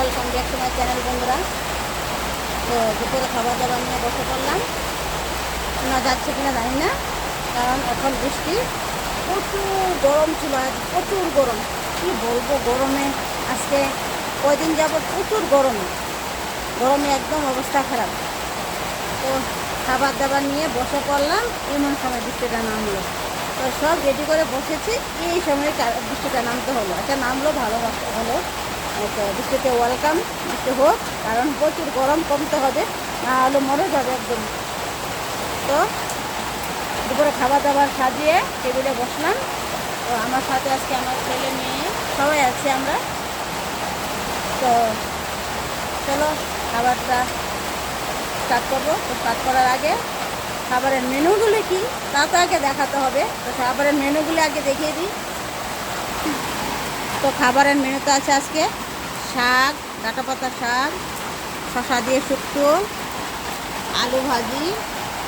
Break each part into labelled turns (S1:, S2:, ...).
S1: Welcome back to my channel, বন্ধুরা। তো দুপুরে খাবার দাবার নিয়ে বসে পড়লাম। না যাচ্ছে কিনা জানি না, কারণ এখন বৃষ্টি। প্রচুর গরম ছিল আজ, প্রচুর গরম। কি বলব, গরমে আজকে কয়দিন যাবত প্রচুর গরমে। গরমে একদম অবস্থা খারাপ। তো খাবার দাবার নিয়ে বসে পড়লাম, এমন সময় বৃষ্টিটা নামলো। তো সব রেডি করে বসেছি, এই সময় বৃষ্টিটা নামতে হলো। একটা নামলো ভালো হলো। বৃষ্টিতে ওয়েলকাম বৃষ্টি হোক, কারণ প্রচুর গরম কমতে হবে, না হলে মরে যাবে একদম। তো, দুপুরে খাবার দাবার সাজিয়ে টেবিলে বসলাম। তো আমার সাথে আজকে আমার ছেলে মেয়ে, সবাই আছে আমরা। তো, চলো, খাবারটা স্টার্ট করব। তো স্টার্ট করার আগে খাবারের মেনুগুলো কি, তা তো আগে দেখাতে হবে। তো খাবারের মেনুগুলো আগে দেখিয়ে দিই। তো খাবারের মেনুতে আছে আজকে। শাক, ডাটা পাতা শাক শশা দিয়ে শুক্তো, আলু ভাজি,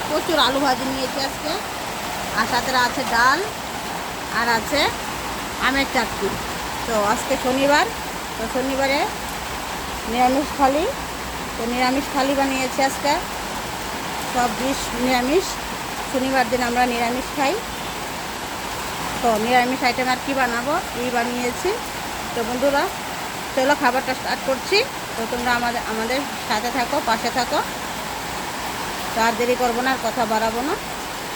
S1: প্রচুর আলু ভাজি নিয়েছি আজকে। আর সাথে আছে ডাল, আর আছে আমের চাটনি। তো আজকে শনিবার, তো শনিবারে নিরামিষ থালি, তো নিরামিষ থালি বানিয়েছি আজকে। সব ডিশ নিরামিষ। শনিবার দিন আমরা নিরামিষ খাই। তো নিরামিষ আইটেম আর কী বানাবো? এই বানিয়েছি। তো বন্ধুরা চলো খাবারটা স্টার্ট করছি। তো তোমরা আমাদের আমাদের সাথে থাকো, পাশে থাকো। তো আর দেরি করব না, আর কথা বাড়াবো না।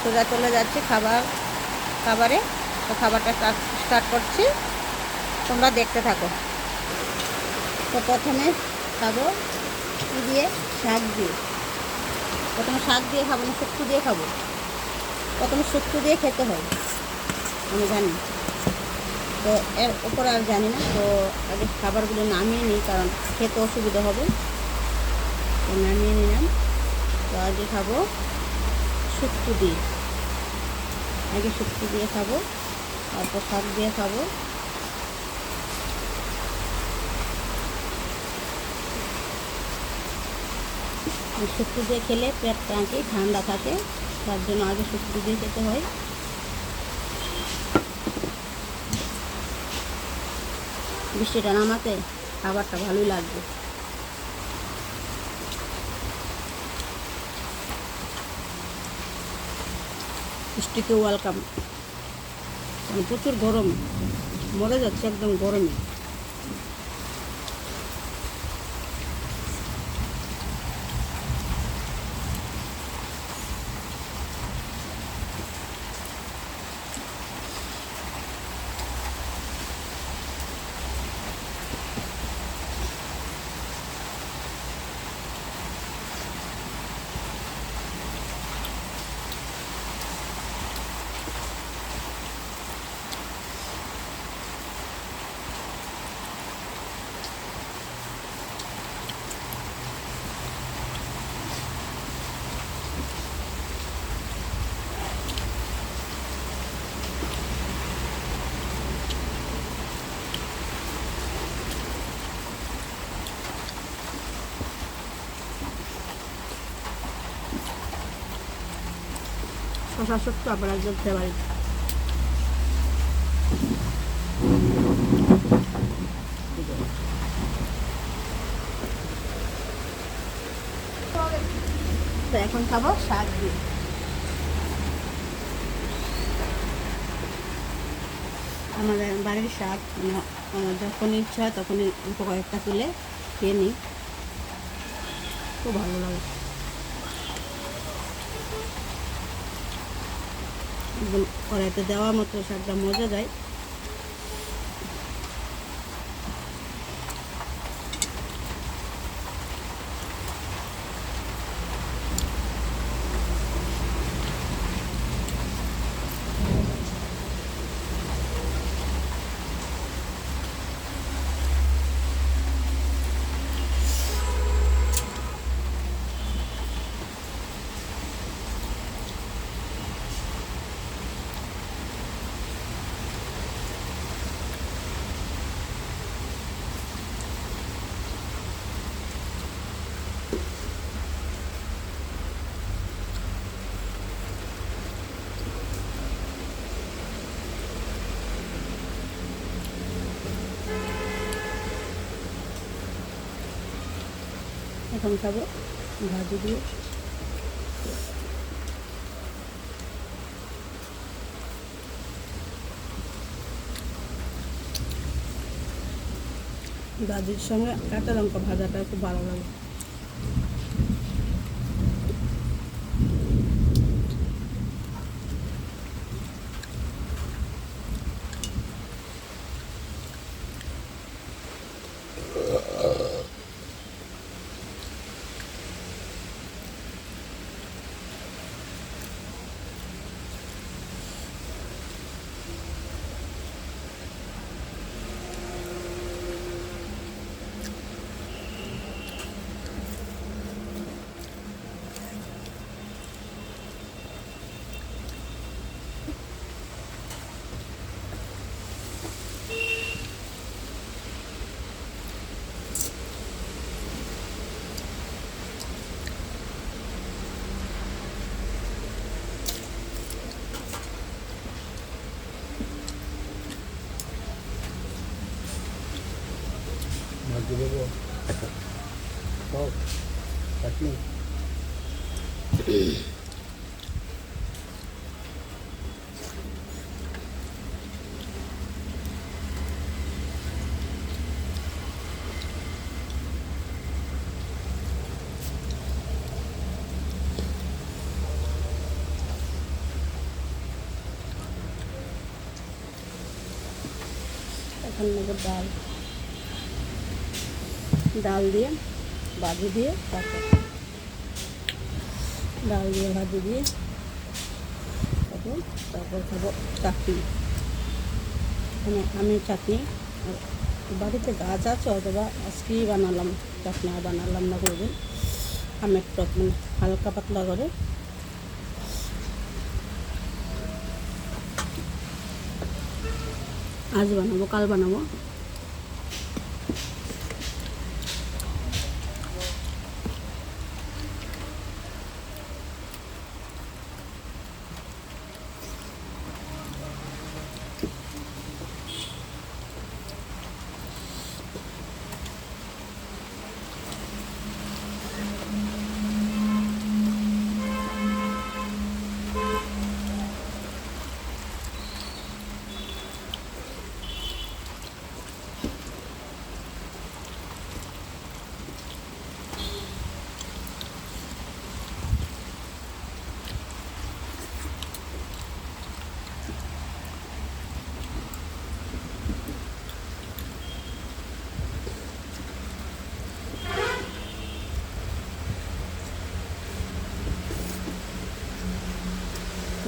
S1: সোজা চলে যাচ্ছি খাবার, খাবারে। তো খাবারটা স্টার্ট করছি। তোমরা দেখতে থাকো। তো প্রথমে খাব কী দিয়ে? শাক দিয়ে। প্রথমে শাক দিয়ে খাব না, শুক্তো দিয়ে খাব। প্রথমে শুক্তো দিয়ে খেতে হয়। আমি জানি। তো এর ওপরে আর জানি না, তো আগে খাবারগুলো নামিয়ে নিই, কারণ খেতে অসুবিধা হবে। তো নামিয়ে নিলাম। তো আগে খাব শুক্তো দিয়ে। আগে শুক্তো দিয়ে খাব, তারপর শাক দিয়ে খাব। শুক্তো দিয়ে খেলে পেট টাঁকে ঠান্ডা থাকে, তার জন্য আগে শুক্তো দিয়ে খেতে হয়। বৃষ্টিটা নামাতে খাবারটা ভালোই লাগবে। বৃষ্টিকে ওয়েলকাম প্রচুর গরম মরে যাচ্ছে একদম গরমে। শশা শুক্তো আবার একদম ফেভারিট তো এখন খাব শাক দিয়ে। আমাদের বাড়ির শাক মানে আমার যখন ইচ্ছা হয় তখনই কয়েকটা তুলে খেয়ে নিই। খুব ভালো লাগে। একদম কড়াইতে দেওয়া মতো শাকটা মজা যায়। এখন খাব ভাজি দিয়ে। ভাজির সঙ্গে কাঁচা লঙ্কা ভাজাটা খুব ভালো লাগে। এখন নেব ডাল। ডাল দিয়ে ভাজি দিয়ে তারপর ডাল দিয়ে ভাজি দিয়ে তারপর তারপর খাব চাটনি। মানে আমি চাটনি বাড়িতে গাছ আছে, অথবা আজকেই বানালাম, চাটনি বানালাম না কোনোদিন। আমের টক মানে হালকা পাতলা করে। আজ বানাবো, কাল বানাবো।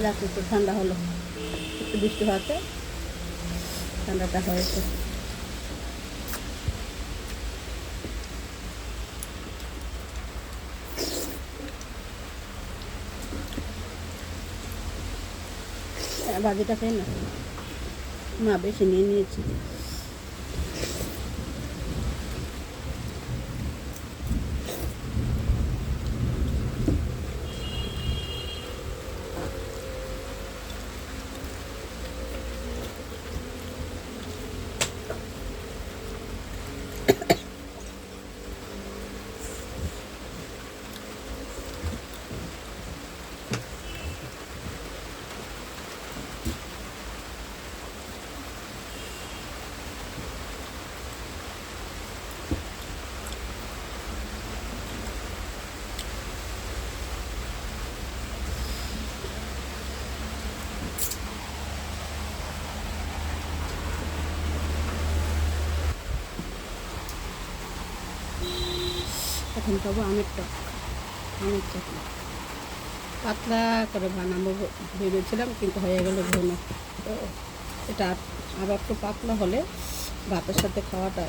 S1: যাক একটু ঠান্ডা হলো। একটু বৃষ্টি হওয়াতে ঠান্ডাটা হয়েছে। হ্যাঁ, ভাজিটা খেয়ে না মা বেশি নিয়ে নিয়েছি। এখন খাব আমের টক। আমের চাটনি পাতলা করে বানাবো ভেবেছিলাম, কিন্তু হয়ে গেল ঘন। তো এটা আবার একটু পাতলা হলে ভাতের সাথে খাওয়াটা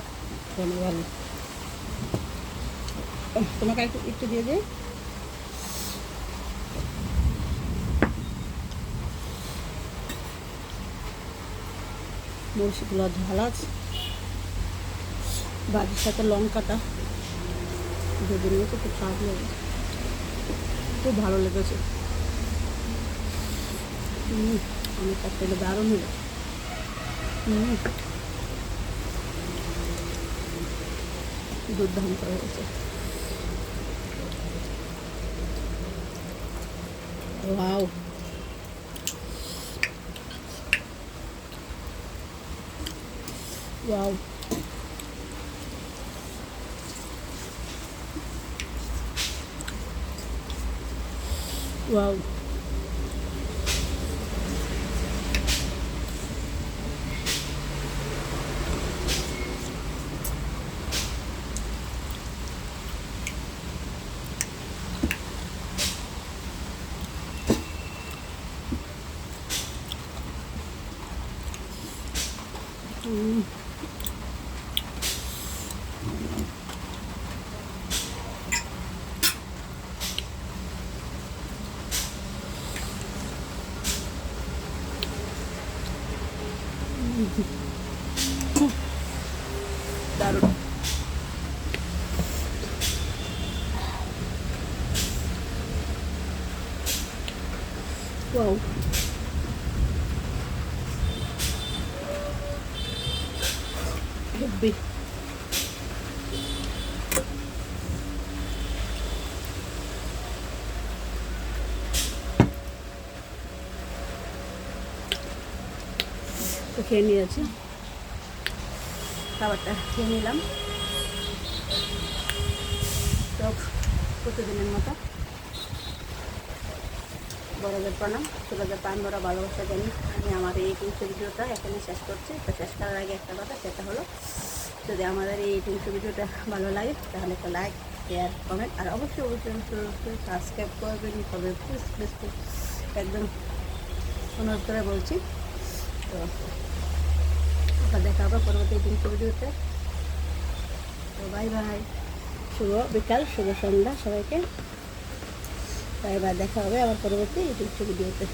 S1: ঘন ভালো। তোমাকে একটু একটু দিয়ে দিই। মরিচগুলো ঝাল আছে বাজির সাথে লঙ্কাটা ভেবে নিয়েছে খুব খারাপ লেগেছে খুব ভালো লেগেছে আমি তার থেকে দারুণ হয়েছে দুর্দান্ত হয়েছে wow wow wow Mm. Heavy. তো খেয়ে নিয়েছি। খাবারটা খেয়ে নিলাম। তো প্রতিদিনের মতো। বড়দের প্রণাম ছোটদের প্রাণ বড় ভালোবাসা জানি আমি আমার এই টিউশন ভিডিওটা এখানে শেষ করছি। তো শেষ করার আগে একটা কথা, সেটা হলো যদি আমাদের এই টিউশন ভিডিওটা ভালো লাগে, তাহলে একটা লাইক শেয়ার কমেন্ট আর অবশ্যই অবশ্যই সাবস্ক্রাইব করবেন, তবে প্লিজ প্লিজ প্লিজ একদম অনুরোধ করে বলছি। তো আবার দেখা হবে পরবর্তী টিউশন ভিডিওতে। তো বাই বাই শুভ বিকাল, শুভ সন্ধ্যা সবাইকে। বাই এবার দেখা হবে আমার পরবর্তী ইউটিউব ভিডিওতে